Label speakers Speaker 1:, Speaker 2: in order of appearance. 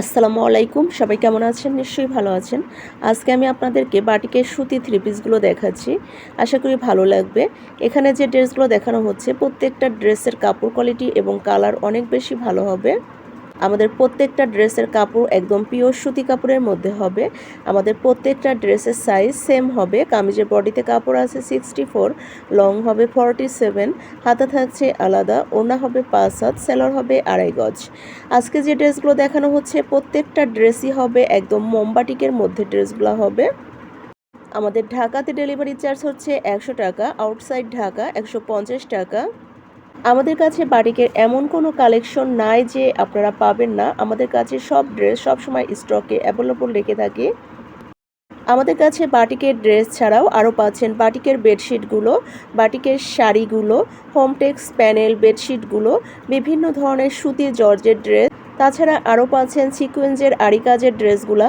Speaker 1: আসসালামু আলাইকুম। সবাই কেমন আছেন? নিশ্চয়ই ভালো আছেন। আজকে আমি আপনাদেরকে বাটিকের সুতি থ্রি পিসগুলো দেখাচ্ছি। আশা করি ভালো লাগবে। এখানে যে ড্রেসগুলো দেখানো হচ্ছে, প্রত্যেকটা ড্রেসের কাপড় কোয়ালিটি এবং কালার অনেক বেশি ভালো হবে। আমাদের প্রত্যেকটা ড্রেসের কাপড় একদম পিওর সুতি কাপড়ের মধ্যে হবে। আমাদের প্রত্যেকটা ড্রেসের সাইজ সেম হবে। কামিজের বডিতে কাপড় আছে সিক্সটি ফোর লং হবে ফর্টি সেভেন হাতা থাকছে আলাদা ওনা হবে পাঁচ হাত সেলর হবে আড়াই গজ। আজকে যে ড্রেসগুলো দেখানো হচ্ছে, প্রত্যেকটা ড্রেসই হবে একদম মোমবাটিকের মধ্যে ড্রেসগুলো হবে। আমাদের ঢাকাতে ডেলিভারি চার্জ হচ্ছে একশো টাকা আউটসাইড ঢাকা একশো পঞ্চাশ টাকা। আমাদের কাছে বাটিকের এমন কোনো কালেকশন নাই যে আপনারা পাবেন না। আমাদের কাছে সব ড্রেস সবসময় স্টকে অ্যাভেলেবল রেখে থাকে। আমাদের কাছে বাটিকের ড্রেস ছাড়াও আরও পাচ্ছেন বাটিকের বেডশিটগুলো, বাটিকের শাড়িগুলো, হোমটেক্স প্যানেল, বেডশিটগুলো, বিভিন্ন ধরনের সুতি জর্জের ড্রেস। তাছাড়া আরও পাচ্ছেন সিকুয়েন্সের আড়ি কাজের ড্রেসগুলা।